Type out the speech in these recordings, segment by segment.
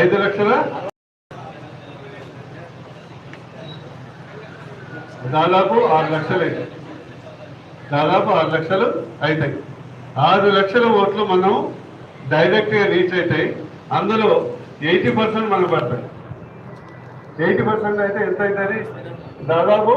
ఐదు లక్షల? దాదాపు ఆరు లక్షలు. దాదాపు ఆరు లక్షలు అవుతాయి ఆరు లక్షల ఓట్లు మనం డైరెక్ట్గా రీచ్ అవుతాయి అందులో ఎయిటీ పర్సెంట్ మనకు పడతాయి ఎయిటీ పర్సెంట్ అయితే ఎంత అవుతుంది దాదాపు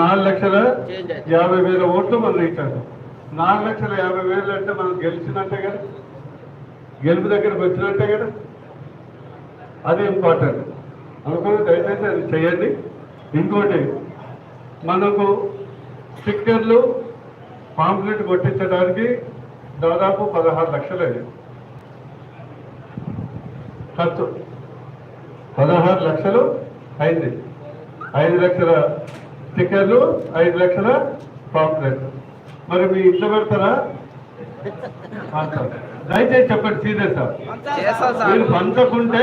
నాలుగు లక్షల. యాభై వేల ఓట్లు మనం రీచ్ అవుతాం. నాలుగు లక్షల యాభై వేలు అంటే మనం గెలిచినట్టే కదా. గెలుపు దగ్గరకు వచ్చినట్టే కదా? అది ఇంపార్టెంట్ అనుకుని దయచేసి అది చేయండి. ఇంకోటి మనకు స్టిక్కర్లు పాంప్లెట్ కొట్టించడానికి దాదాపు పదహారు లక్షలు అయ్యాయి. ఖర్చు. పదహారు లక్షలు అయింది. ఐదు లక్షల స్టిక్కర్లు ఐదు లక్షల పాంప్లెట్ మరి మీ ఇంట్లో పెడతారా? అంటారు దయచేసి చెప్పండి సీరియస్ మీరు పంచకుంటే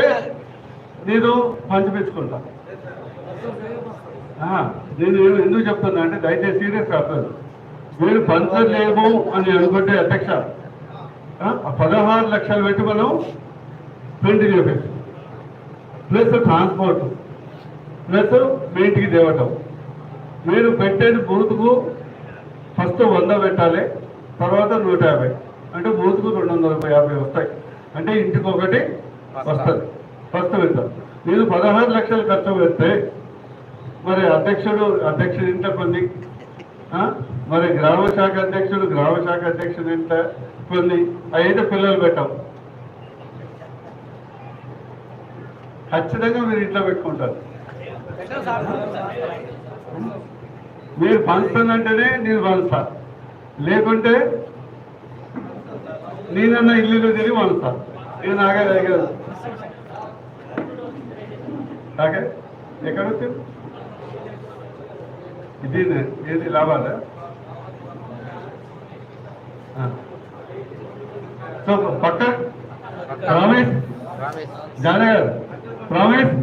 నేను పంచిపించుకుంటా నేను ఎందుకు చెప్తున్నా అంటే దయచేసి సీరియస్ కాదు మీరు పంచలేము అని అనుకుంటే అధ్యక్ష పదహారు లక్షలు పెట్టి మనం ప్రింట్ చేపించు ప్లస్ ట్రాన్స్పోర్ట్ ప్లస్ మీ ఇంటికి తేవటం. మీరు పెట్టేది బూతుకు ఫస్ట్ వంద పెట్టాలి తర్వాత నూట యాభై. అంటే బూతుకు రెండు వందల యాభై వస్తాయి. అంటే ఇంటికి ఒకటి వస్తుంది. ఫస్ట్ పెడతాం మీరు పదహారు లక్షలు ఖర్చు పెడితే మరి అధ్యక్షుడు అధ్యక్షుడు ఇంట కొన్ని? మరి గ్రామ శాఖ అధ్యక్షుడు గ్రామ శాఖ అధ్యక్షుడు ఇంట కొన్ని అయితే పిల్లలు పెట్టాం. ఖచ్చితంగా మీరు ఇంట్లో పెట్టుకుంటారు. మీరు పంచుతుందంటేనే నేను పంచుతా లేకుంటే నేనన్నా ఇల్లు తిరిగి పంచుతా నేను నాగే దగ్గర ఎక్కడ ఇది ఏది లాభాలా? పక్క? ప్రామిస్ ప్రామిస్ జానా గారు? ప్రామిస్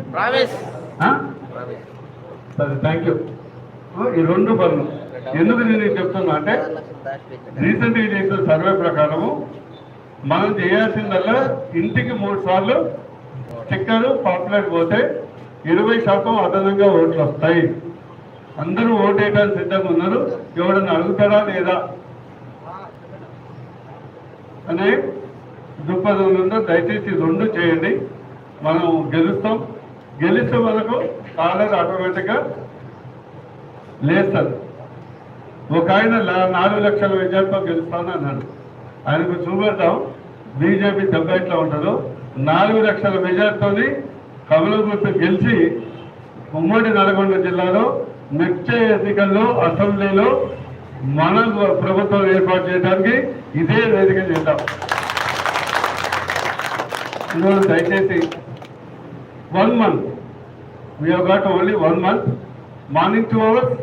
సరే థ్యాంక్ యూ ఈ రెండు పనులు. ఎందుకు నేను ఇది చెప్తున్నా అంటే రీసెంట్ చేసిన సర్వే ప్రకారము మనం చేయాల్సిందల్లా ఇంటికి మూడు సార్లు స్టిక్కర్ పాపులర్ పోతే ఇరవై శాతం అదనంగా ఓట్లు వస్తాయి. అందరూ ఓటేయడానికి సిద్ధంగా ఉన్నారు. ఎవడన్నా అడుగుతారా లేదా? అనే దృక్పథం ఉందో దయచేసి రెండు చేయండి. మనం గెలుస్తాం. గెలిస్తే మనకు కాలేజ్ ఆటోమేటిక్గా లేస్తారు. ఒక ఆయన నాలుగు లక్షల విద్యార్థులు గెలుస్తాను అన్నాడు ఆయనకు చూపెడతాం. బీజేపీ దెబ్బ ఎట్లా ఉంటుందో. నాలుగు లక్షల మెజార్టీతోని కమలగుర్తు గెలిచి ఉమ్మడి నల్గొండ జిల్లాలో నెక్స్ట్ ఎన్నికల్లో అసెంబ్లీలో మన ప్రభుత్వం ఏర్పాటు చేయడానికి ఇదే వేదిక చేద్దాం. ఈరోజు దయచేసి one month we have got only one month morning two hours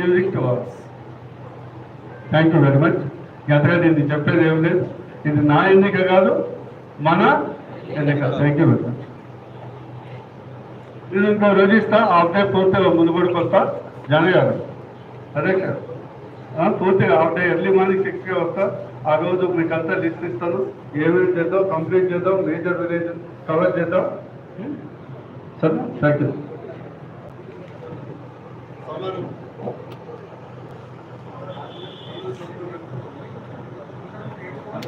evening two hours thank you very much ఎంతగా నేను చెప్పేది ఏం లేదు. ఇది నా ఎన్నిక కాదు మన ఎన్నిక. థ్యాంక్ యూ వెరీ నేను ఇంకో రోజు ఇస్తా హాఫ్ డే పూర్తిగా ముందు కూడా వస్తా. గారు. అదే సార్ పూర్తిగా హాఫ్ డే ఎర్లీ మార్నింగ్ సిక్స్కి వస్తా. ఆ రోజు మీకు అంతా లిస్ట్ ఇస్తాను. ఏమేమి చేద్దాం కంప్లీట్ చేద్దాం మేజర్ విలేజ్ కవర్ చేద్దాం. సరే థ్యాంక్ యూ